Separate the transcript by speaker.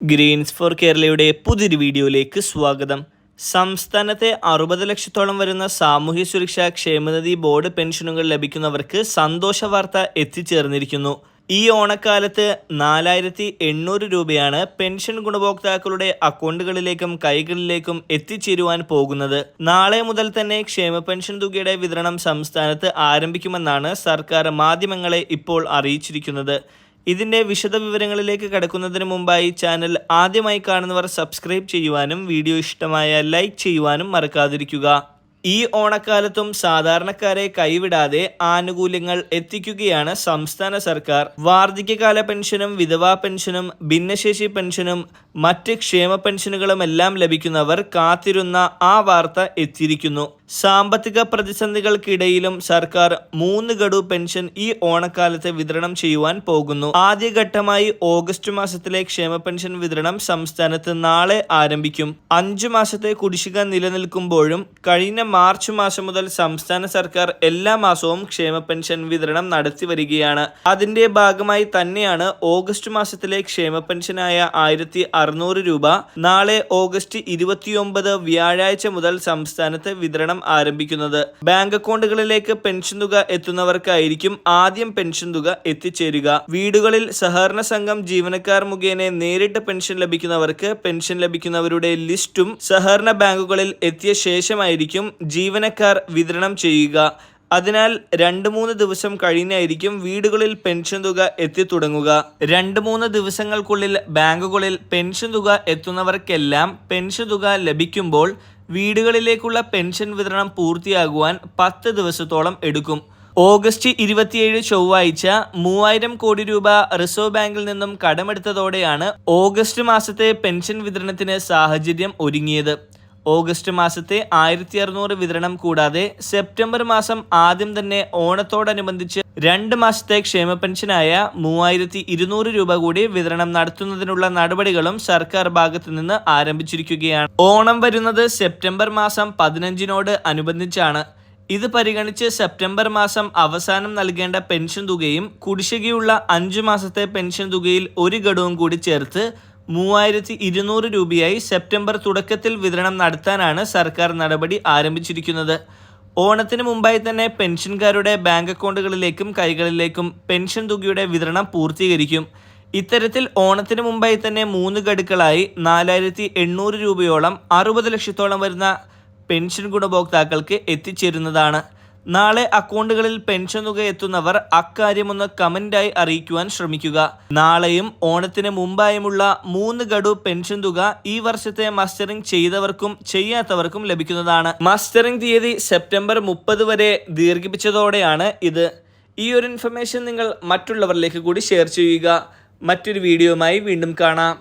Speaker 1: Green's four കേരളയുടെ പുതിയൊരു വീഡിയോയിലേക്ക് സ്വാഗതം. സംസ്ഥാനത്തെ അറുപത് ലക്ഷത്തോളം വരുന്ന സാമൂഹ്യ സുരക്ഷാ ക്ഷേമനിധി ബോർഡ് പെൻഷനുകൾ ലഭിക്കുന്നവർക്ക് സന്തോഷ വാർത്ത എത്തിച്ചേർന്നിരിക്കുന്നു. ഈ ഓണക്കാലത്ത് നാലായിരത്തി എണ്ണൂറ് രൂപയാണ് പെൻഷൻ ഗുണഭോക്താക്കളുടെ അക്കൗണ്ടുകളിലേക്കും കൈകളിലേക്കും എത്തിച്ചേരുവാൻ പോകുന്നത്. നാളെ മുതൽ തന്നെ ക്ഷേമ പെൻഷൻ തുകയുടെ വിതരണം സംസ്ഥാനത്ത് ആരംഭിക്കുമെന്നാണ് സർക്കാർ മാധ്യമങ്ങളെ ഇപ്പോൾ അറിയിച്ചിരിക്കുന്നത്. ഇതിന്റെ വിശദവിവരങ്ങളിലേക്ക് കടക്കുന്നതിന് മുമ്പായി ചാനൽ ആദ്യമായി കാണുന്നവർ സബ്സ്ക്രൈബ് ചെയ്യുവാനും വീഡിയോ ഇഷ്ടമായ ലൈക്ക് ചെയ്യുവാനും മറക്കാതിരിക്കുക. ഈ ഓണക്കാലത്തും സാധാരണക്കാരെ കൈവിടാതെ ആനുകൂല്യങ്ങൾ എത്തിക്കുകയാണ് സംസ്ഥാന സർക്കാർ. വാർദ്ധക്യകാല പെൻഷനും വിധവാ പെൻഷനും ഭിന്നശേഷി പെൻഷനും മറ്റ് ക്ഷേമ പെൻഷനുകളും എല്ലാം ലഭിക്കുന്നവർ കാത്തിരുന്ന ആ വാർത്ത എത്തിയിരിക്കുന്നു. സാമ്പത്തിക പ്രതിസന്ധികൾക്കിടയിലും സർക്കാർ മൂന്ന് ഗഡു പെൻഷൻ ഈ ഓണക്കാലത്ത് വിതരണം ചെയ്യുവാൻ പോകുന്നു. ആദ്യഘട്ടമായി ഓഗസ്റ്റ് മാസത്തിലെ ക്ഷേമ പെൻഷൻ വിതരണം സംസ്ഥാനത്ത് നാളെ ആരംഭിക്കും. അഞ്ചു മാസത്തെ കുടിശ്ശിക നിലനിൽക്കുമ്പോഴും കഴിഞ്ഞ മാർച്ച് മാസം മുതൽ സംസ്ഥാന സർക്കാർ എല്ലാ മാസവും ക്ഷേമ പെൻഷൻ വിതരണം നടത്തി വരികയാണ്. അതിന്റെ ഭാഗമായി തന്നെയാണ് ഓഗസ്റ്റ് മാസത്തിലെ ക്ഷേമ പെൻഷനായ ആയിരത്തി രൂപ നാളെ ഓഗസ്റ്റ് ഇരുപത്തിയൊമ്പത് വ്യാഴാഴ്ച മുതൽ സംസ്ഥാനത്ത് വിതരണം ആരംഭിക്കുന്നത്. ബാങ്ക് അക്കൗണ്ടുകളിലേക്ക് പെൻഷൻ തുക എത്തുന്നവർക്കായിരിക്കും ആദ്യം പെൻഷൻ തുക എത്തിച്ചേരുക. വീടുകളിൽ സഹകരണ സംഘം ജീവനക്കാർ മുഖേന നേരിട്ട് പെൻഷൻ ലഭിക്കുന്നവർക്ക് പെൻഷൻ ലഭിക്കുന്നവരുടെ ലിസ്റ്റും സഹകരണ ബാങ്കുകളിൽ എത്തിയ ശേഷമായിരിക്കും ജീവനക്കാർ വിതരണം ചെയ്യുക. അതിനാൽ രണ്ട് മൂന്ന് ദിവസം കഴിഞ്ഞായിരിക്കും വീടുകളിൽ പെൻഷൻ തുക എത്തിത്തുടങ്ങുക. രണ്ട് മൂന്ന് ദിവസങ്ങൾക്കുള്ളിൽ ബാങ്കുകളിൽ പെൻഷൻ തുക എത്തുന്നവർക്കെല്ലാം പെൻഷൻ തുക ലഭിക്കുമ്പോൾ വീടുകളിലേക്കുള്ള പെൻഷൻ വിതരണം പൂർത്തിയാകുവാൻ പത്ത് ദിവസത്തോളം എടുക്കും. ഓഗസ്റ്റ് ഇരുപത്തിയേഴ് ചൊവ്വാഴ്ച മൂവായിരം കോടി രൂപ റിസർവ് ബാങ്കിൽ നിന്നും കടമെടുത്തതോടെയാണ് ഓഗസ്റ്റ് മാസത്തെ പെൻഷൻ വിതരണത്തിന് സാഹചര്യം ഒരുങ്ങിയത്. ഓഗസ്റ്റ് മാസത്തെ ആയിരത്തി അറുന്നൂറ് വിതരണം കൂടാതെ സെപ്റ്റംബർ മാസം ആദ്യം തന്നെ ഓണത്തോടനുബന്ധിച്ച് രണ്ട് മാസത്തെ ക്ഷേമ പെൻഷനായ മൂവായിരത്തി ഇരുന്നൂറ് രൂപ കൂടി വിതരണം നടത്തുന്നതിനുള്ള നടപടികളും സർക്കാർ ഭാഗത്തു നിന്ന് ആരംഭിച്ചിരിക്കുകയാണ്. ഓണം വരുന്നത് സെപ്റ്റംബർ മാസം പതിനഞ്ചിനോട് അനുബന്ധിച്ചാണ്. ഇത് പരിഗണിച്ച് സെപ്റ്റംബർ മാസം അവസാനം നൽകേണ്ട പെൻഷൻ തുകയും കുടിശ്ശികയുള്ള അഞ്ചു മാസത്തെ പെൻഷൻ തുകയിൽ ഒരു ഘടവും കൂടി ചേർത്ത് മൂവായിരത്തി ഇരുന്നൂറ് രൂപയായി സെപ്റ്റംബർ തുടക്കത്തിൽ വിതരണം നടത്താനാണ് സർക്കാർ നടപടി ആരംഭിച്ചിരിക്കുന്നത്. ഓണത്തിന് മുമ്പായി തന്നെ പെൻഷൻകാരുടെ ബാങ്ക് അക്കൗണ്ടുകളിലേക്കും കൈകളിലേക്കും പെൻഷൻ തുകയുടെ വിതരണം പൂർത്തീകരിക്കും. ഇത്തരത്തിൽ ഓണത്തിന് മുമ്പായി തന്നെ മൂന്ന് ഗഡുക്കളായി നാലായിരത്തി എണ്ണൂറ് രൂപയോളം അറുപത് ലക്ഷത്തോളം വരുന്ന പെൻഷൻ ഗുണഭോക്താക്കൾക്ക് എത്തിച്ചേരുന്നതാണ്. നാളെ അക്കൗണ്ടുകളിൽ പെൻഷൻ തുക എത്തുന്നവർ അക്കാര്യമൊന്ന് കമന്റായി അറിയിക്കുവാൻ ശ്രമിക്കുക. നാളെയും ഓണത്തിന് മുമ്പായുമുള്ള മൂന്ന് ഗഡു പെൻഷൻ തുക ഈ വർഷത്തെ മസ്റ്ററിംഗ് ചെയ്തവർക്കും ചെയ്യാത്തവർക്കും ലഭിക്കുന്നതാണ്. മസ്റ്ററിംഗ് തീയതി സെപ്റ്റംബർ മുപ്പത് വരെ ദീർഘിപ്പിച്ചതോടെയാണ് ഇത്. ഈ ഒരു ഇൻഫർമേഷൻ നിങ്ങൾ മറ്റുള്ളവരിലേക്ക് കൂടി ഷെയർ ചെയ്യുക. മറ്റൊരു വീഡിയോയുമായി വീണ്ടും കാണാം.